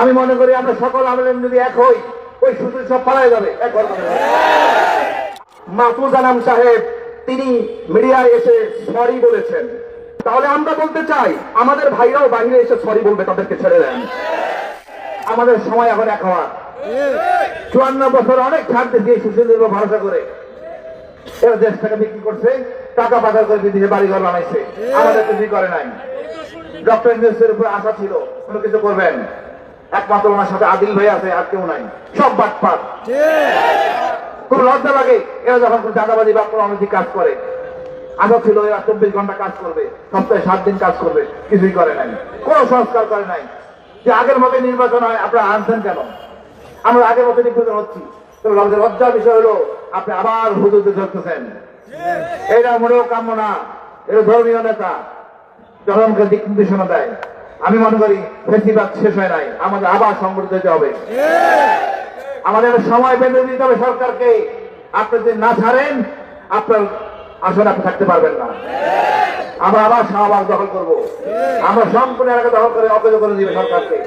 আমি মনে করি আমরা সকল আন্দোলন যদি এক হই, ওই সুযোগ সব পালাই যাবে। এক মাহফুজ আনাম সাহেব, তিনি মিডিয়ায় এসে সরি বলেছেন। তাহলে আমরা বলতে চাই, আমাদের ভাইরাও বাইরে এসে সরি বলবে, তাদেরকে ছেড়ে দেন। আমাদের সময় এখন এক হওয়ার চুয়ান্ন বছর অনেক ছাড়তে দিয়ে সুশীল ভরসা করে। এরা দেশটাকে বিক্রি করছে, টাকা পাচার করে বিদেশে বাড়িঘর বানাইছে। আমাদের কিছু করে নাই। ডক্টর ইউনুসের উপর আশা ছিল, কোনো কিছু করবেন। একমাত্র ওনার সাথে আদিল ভাই আছে আর কেউ নাই। সব বাটপাট। খুব লজ্জা লাগে? এরা যখন চাঁদাবাজি বা কোনো অনৈতিক কাজ করে আশা ছিল এরা চব্বিশ ঘণ্টা কাজ করবে সপ্তাহে সাত দিন কাজ করবে কিছুই করে নাই। কোনো সংস্কার করে নাই। যে আগের মতো নির্বাচন হয় আপনারা আনছেন কেন? আমরা আগের মতো নির্বাচন হচ্ছি। তবে আমাদের লজ্জার বিষয় হলো আপনি আবার হুজুরদের ধরতেছেন এটা মনেও কাম্য না। এটা ধর্মীয় নেতা। জনগণকে দিক নির্দেশনা দেয়। আমি মনে করি ফেসিবাদ শেষ হয় নাই। আমাদের আবার সংগঠিত হতে হবে। আমাদের সময় বেঁধে দিতে হবে সরকারকে। আপনি যদি না ছাড়েন, আপনার আসলে আপনি থাকতে পারবেন না। আমরা আবার শাহবাগ দখল করব। আমরা সম্পূর্ণ এলাকা দখল করে অকেজ করে দিবে সরকারকে।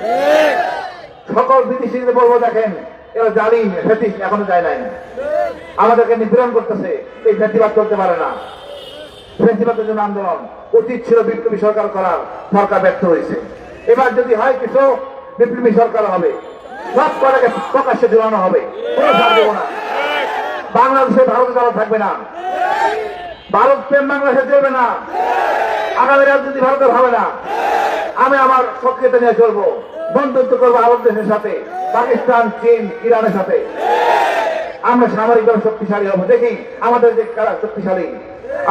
সকল বিদেশিদের বলব, দেখেন, এরা জালিম ফেতিস এখনও যায় নাই। আমাদেরকে নিপীড়ন করতেছে। এই ফেসিবাদ চলতে পারে না। ফেসিবাদের জন্য আন্দোলন। উচিত ছিল বিপ্লবী সরকার করার। সরকার ব্যর্থ হয়েছে। এবার যদি হয় কিছু, বিপ্লবী সরকার হবে। সব কটাকে প্রকাশ্যে ঝুলানো হবে। কোনো বাংলাদেশে ভারত যারা থাকবে না। ভারত প্রেম বাংলাদেশে চলবে না। আগামী রাজনীতি ভারতে হবে না, আমি আমার সক্রিয়তা নিয়ে চলবো। বন্ধুত্ব করব আরব দেশের সাথে। পাকিস্তান, চীন, ইরানের সাথে। আমরা সামরিকভাবে শক্তিশালী হব। দেখি আমাদের যে কারা শক্তিশালী।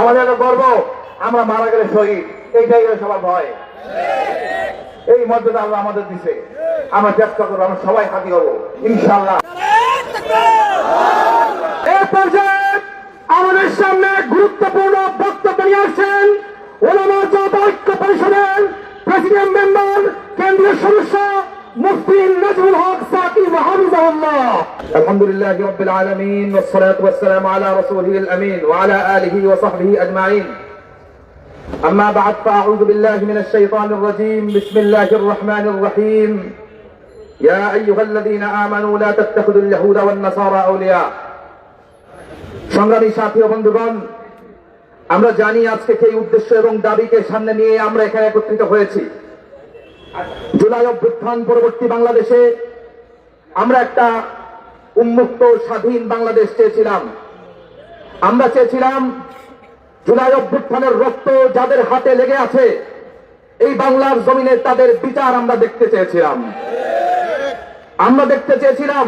আমাদের গর্ব, আমরা মারা গেলে শহীদ। এইটাই সবার ভয়। এই মর্যাদা আল্লাহ আমাদের দিছে। আমরা চেষ্টা করব, আমরা সবাই হাতি হব ইনশাল্লাহ আমাদের সামনে গুরুত্বপূর্ণ বক্তব্য নিয়ে আসছেন ওলামা জাত ঐক্য পরিষদের প্রেসিডেন্ট মেম্বার, কেন্দ্রীয় সদস্য মুফতি নজরুল হক সাকিব হাফিজাহুল্লাহ الحمد لله رب العالمين والصلاة والسلام على رسوله الأمين وعلى آله وصحبه أجمعين أما بعد فأعوذ بالله من الشيطان الرجيم بسم الله الرحمن الرحيم يا أيها الذين آمنوا لا تتخذوا اليهود والنصارى أولياء সংগ্রামী সাথী ও বন্ধুগণ আমরা জানি আজকে সেই উদ্দেশ্য এবং দাবিকে সামনে নিয়ে আমরা এখানে একত্রিত হয়েছি জুলাই অভ্যুত্থান পরবর্তী বাংলাদেশে আমরা একটা উন্মুক্ত স্বাধীন বাংলাদেশ চেয়েছিলাম। আমরা চেয়েছিলাম জুলাই অভ্যুত্থানের রক্ত যাদের হাতে লেগে আছে, এই বাংলার জমিনে তাদের বিচার আমরা দেখতে চেয়েছিলাম। আমরা দেখতে চেয়েছিলাম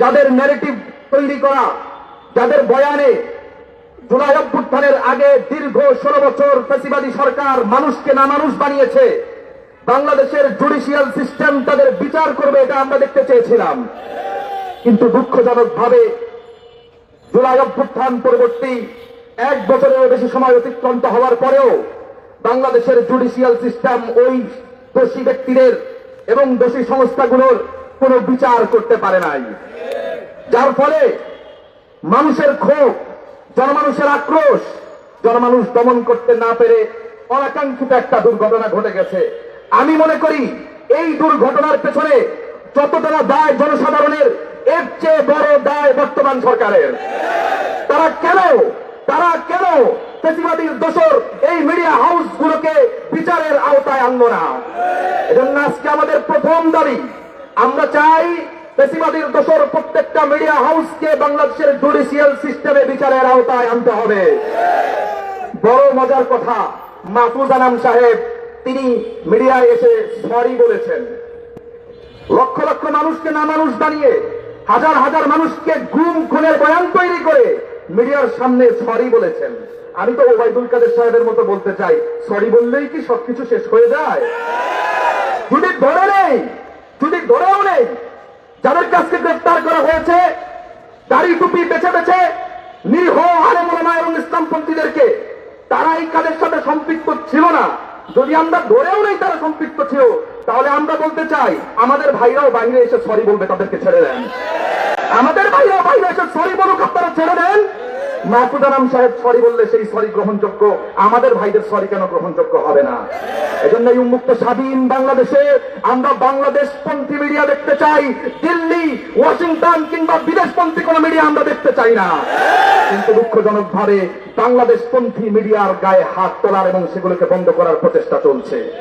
যাদের ন্যারেটিভ তৈরি করা, যাদের বয়ানে জুলাই অভ্যুত্থানের আগে দীর্ঘ ষোলো বছর ফেসিবাদী সরকার মানুষকে না মানুষ বানিয়েছে বাংলাদেশের জুডিশিয়াল সিস্টেম তাদের বিচার করবে, এটা আমরা দেখতে চেয়েছিলাম। কিন্তু দুঃখজনক ভাবে জুলাই অভ্যুত্থান পরবর্তী এক বছরেরও বেশি সময় অতিক্রান্ত হওয়ার পরেও বাংলাদেশের জুডিশিয়াল সিস্টেম ওই দোষী ব্যক্তিদের এবং দোষী সংস্থাগুলোর কোনো বিচার করতে পারে নাই। যার ফলে মানুষের ক্ষোভ, জনমানুষের আক্রোশ, জনমানুষ দমন করতে না পেরে অনাকাঙ্ক্ষিত একটা দুর্ঘটনা ঘটে গেছে। আমি মনে করি এই দুর্ঘটনার পেছনে যতটা দায় জনসাধারণের, এর চেয়ে বড় দায় বর্তমান সরকারের। তারা কেন তারা কেন প্রতিবাদীর দোষর এই মিডিয়া হাউস গুলোকে বিচারের আওতায় আনলো না? এজন্য আজকে আমাদের প্রথম দাবি, আমরা চাই পেশিবাদীর দোষর প্রত্যেকটা মিডিয়া হাউসকে বাংলাদেশের জুডিশিয়াল সিস্টেমে বিচারের আওতায় আনতে হবে। বড় মজার কথা, মাহফুজ আনাম সাহেব তিনি মিডিয়ায় এসে সরি বলেছেন। লক্ষ লক্ষ মানুষকে না মানুষ বানিয়ে, হাজার হাজার মানুষকে গুম, খুনের বয়ান তৈরি করে মিডিয়ার সামনে সরি বলেছেন। আমি তো ওবায়দুল কাদের সাহেবের মতো বলতে চাই, সরি বললেই কি সবকিছু শেষ হয়ে যায়? যদি ধরে নেই যদি ধরেও নেই। যাদের কাছকে গ্রেফতার করা হয়েছে, দাড়ি টুপি বেছে বেছে নিরীহ আলমা এবং ইসলামপন্থীদেরকে তারা এই কাজের সাথে সম্পৃক্ত ছিল না। যদি আমরা ধরেও নেই তারা সম্পৃক্ত ছিল, তাহলে আমরা বলতে চাই, আমাদের ভাইরাও বাইরে এসে সরি বলবে তাদেরকে ছেড়ে দেন। আমাদের ভাইরাও বাইরে এসে সরি বলুক, আপনারা ছেড়ে দেন। মাহফুজানাম সাহেব সরি বললে সেই সরি গ্রহণযোগ্য। আমাদের ভাইদের সরি কেন গ্রহণযোগ্য হবে না? এজন্য এই উন্মুক্ত স্বাধীন বাংলাদেশে আমরা বাংলাদেশ পন্থী মিডিয়া দেখতে চাই। দিল্লি, ওয়াশিংটন কিংবা বিদেশপন্থী কোনো মিডিয়া আমরা দেখতে চাই না। কিন্তু দুঃখজনক ভাবে বাংলাদেশ পন্থী মিডিয়ার গায়ে হাত তোলার এবং সেগুলোকে বন্ধ করার প্রচেষ্টা চলছে।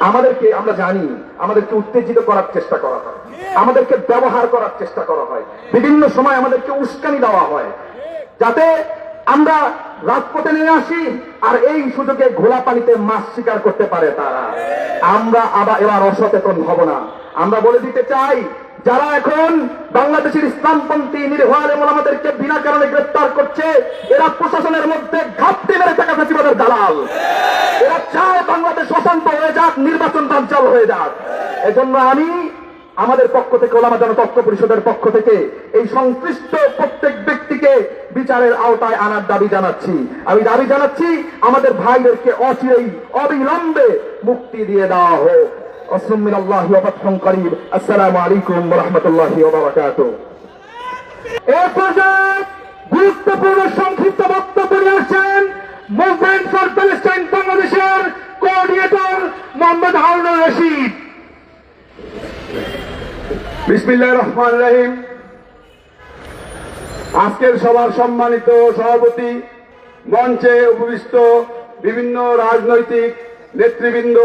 আমাদেরকে, আমরা জানি, আমাদেরকে উত্তেজিত করার চেষ্টা করা হয়। আমাদেরকে ব্যবহার করার চেষ্টা করা হয়। বিভিন্ন সময় আমাদেরকে উস্কানি দেওয়া হয়। যাতে আমরা রাজপথে নিয়ে আসি আর এই সুযোগে ঘোলা পানিতে মাছ শিকার করতে পারে তারা। আমরা আবার এবার অসচেতন হব না। আমরা বলে দিতে চাই, যারা এখন বাংলাদেশের ইসলামপন্থী নির্ভয় এবং আমাদেরকে বিনা কারণে গ্রেফতার করছে, এরা প্রশাসনের মধ্যে ঘাপটি মেরে থাকা ফেসিবাদের দালাল। এরা চায় বাংলাদেশ অশান্ত হয়ে যাক, নির্বাচন বাঞ্চাল হয়ে যাক। এজন্য আমি আমাদের পক্ষ থেকে, ওলামা জনতত্ত্ব পরিষদের পক্ষ থেকে এই সংশ্লিষ্ট প্রত্যেক ব্যক্তিকে বিচারের আওতায় আনার দাবি জানাচ্ছি। আমি দাবি জানাচ্ছি, আমাদের ভাইদেরকে অচিরেই অবিলম্বে মুক্তি দিয়ে দেওয়া হোক। আল্লাহ আলাইকুম রহমতুল্লাহ গুরুত্বপূর্ণ সংক্ষিপ্ত বক্তব্য আসছেন মুভমেন্ট ফর প্যালেস্টাইন বাংলাদেশের কোঅর্ডিনেটর মোহাম্মদ হারুনুর রশিদ। রহমান রহিম। আজকের সবার সম্মানিত সভাপতি মঞ্চে উপবিষ্ট বিভিন্ন রাজনৈতিক নেতৃবৃন্দ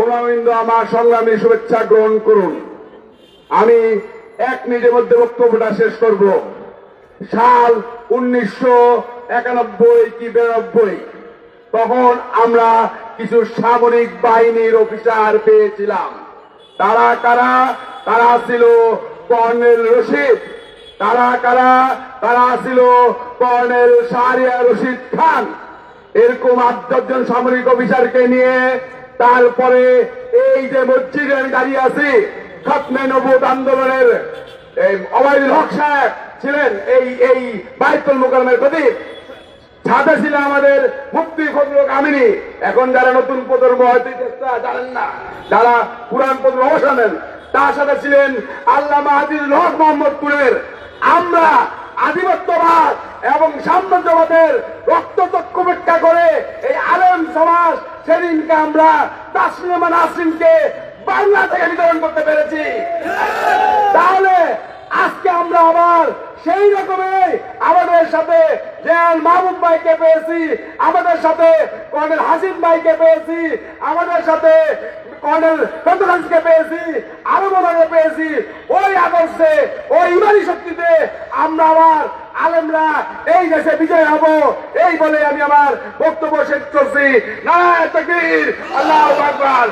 ওমাবৃন্দ আমার সংগ্রামী শুভেচ্ছা গ্রহণ করুন। আমি এক মিনিটের মধ্যে বক্তব্যটা শেষ করব। সাল উনিশশো একানব্বই কি বিরানব্বই? তখন আমরা কিছু সামরিক বাহিনীর অফিসার পেয়েছিলাম। তারা কারা? তারা ছিল কর্নেল রশিদ। তারা কারা? তারা ছিল কর্নেল শাহরিয়া রশিদ খান। এরকম আট দশজন সামরিক অফিসারকে নিয়ে তারপরে এই যে মসজিদে আমি দাঁড়িয়ে আছি, খতমে নবুদ আন্দোলনের অবায়দুল হক সাহেব ছিলেন এই এই বাইতুল মোকারমের প্রতীক ছাদে ছিল আমাদের মুক্তি ফজলুল কামিনী এখন যারা নতুন প্রজন্ম হয়তো দেশটা জানেন না। যারা পুরান প্রজন্ম অবসানেন তার সাথে ছিলেন আল্লাহ আজিজুল হক মোহাম্মদপুরের আমরা আধিপত্যবাদ এবং সাম্রাজ্যবাদের রক্তচক্ষু ভিক্ষা করে এই আলেম সমাজ সেদিনকে আমরা তাসলিমা নাসরিনকে বাংলা থেকে বিতরণ করতে পেরেছি। তাহলে আজকে আমরা আবার সেই রকমের আমাদের সাথে জেনারেল মাহবুব ভাইকে পেয়েছি, আমাদের সাথে কর্নেল হাসিম ভাইকে পেয়েছি, আমাদের সাথে কর্নেল চন্দ্রকান্তকে পেয়েছি আরও পেয়েছি, ওই আদর্শে, ওই ইমানি শক্তিতে আমরা আবার আলেমরা এই দেশে বিজয় হব। এই বলে আমি আমার বক্তব্য শেষ করছি। নারায়ণ তকবীর, আল্লাহ আকবার।